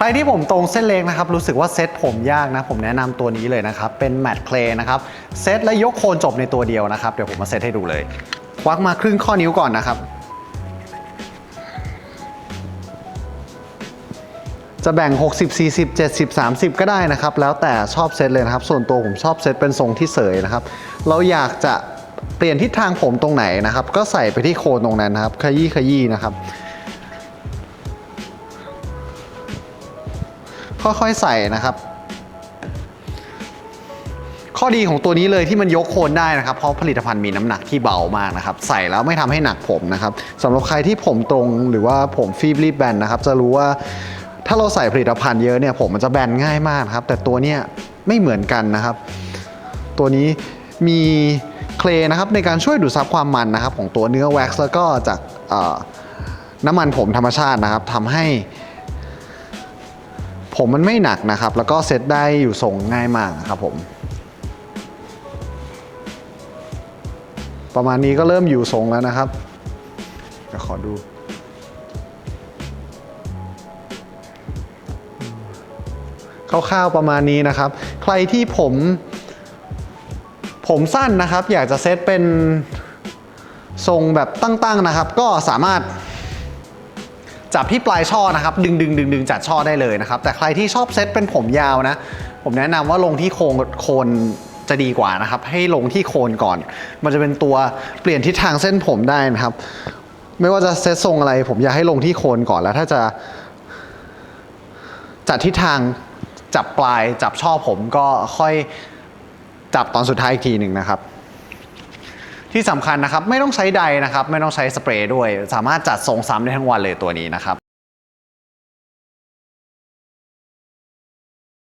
ใครที่ผมตรงเส้นเล็กนะครับรู้สึกว่าเซตผมยากนะ ผมแนะนำตัวนี้เลยนะครับ เป็นแมตต์เคลนะครับเซตและยกโคนจบในตัวเดียวนะครับ เดี๋ยวผมมาเซตให้ดูเลยควักมาครึ่งข้อนิ้วก่อนนะครับ จะแบ่ง 60 40 70 30 ก็ได้นะครับ แล้วแต่ชอบเซตเลยนะครับ ส่วนตัวผมชอบเซตเป็นทรงที่เสยนะครับ เราอยากจะเปลี่ยนทิศทางผมตรงไหนนะครับ ก็ใส่ไปที่โคนตรงนั้นนะครับขยี้ขยี้นะครับ ค่อยๆใส่นะครับ ข้อดีของตัวนี้เลยที่มันยกโคนได้นะครับ เพราะผลิตภัณฑ์มีน้ำหนักที่เบามากนะครับ ใส่แล้วไม่ทำให้หนักผมนะครับสำหรับใครที่ผมตรงหรือว่าผมฟีบรีบแบนนะครับ จะรู้ว่าถ้าเราใส่ผลิตภัณฑ์เยอะเนี่ยผมมันจะแบนง่ายมากครับ แต่ตัวเนี้ยไม่เหมือนกันนะครับ ตัวนี้มีเคลนะครับในการช่วยดูดซับความมันนะครับ ของตัวเนื้อแว็กซ์แล้วก็จากน้ำมันผมธรรมชาตินะครับทำให้ ผมมันไม่หนักนะครับ แล้วก็เซตได้อยู่ทรงง่ายมากครับผมประมาณนี้ก็เริ่มอยู่ทรงแล้วนะครับเดี๋ยวขอดู คร่าวๆประมาณนี้นะครับ ใครที่ผม ผมสั้นนะครับ อยากจะเซตเป็นทรงแบบตั้งๆนะครับ ก็สามารถ จับที่ปลายช่อนะครับดึงดึงดึงดึงจัดช่อได้เลยนะครับแต่ใครที่ชอบเซตเป็นผมยาวนะ ผมแนะนำว่าลงที่โคนโคนจะดีกว่านะครับ ให้ลงที่โคนก่อน มันจะเป็นตัวเปลี่ยนทิศทางเส้นผมได้นะครับ ไม่ว่าจะเซตทรงอะไร ผมอยากให้ลงที่โคนก่อนแล้ว ถ้าจะ จัดทิศทางจับปลายจับช่อผมก็ค่อยจับตอนสุดท้ายอีกทีหนึ่งนะครับ ที่สำคัญนะครับไม่ต้องใช้ใดนะครับไม่ต้องใช้สเปรย์ด้วย สามารถจัดทรงซ้ำได้ทั้งวันเลยตัวนี้นะครับ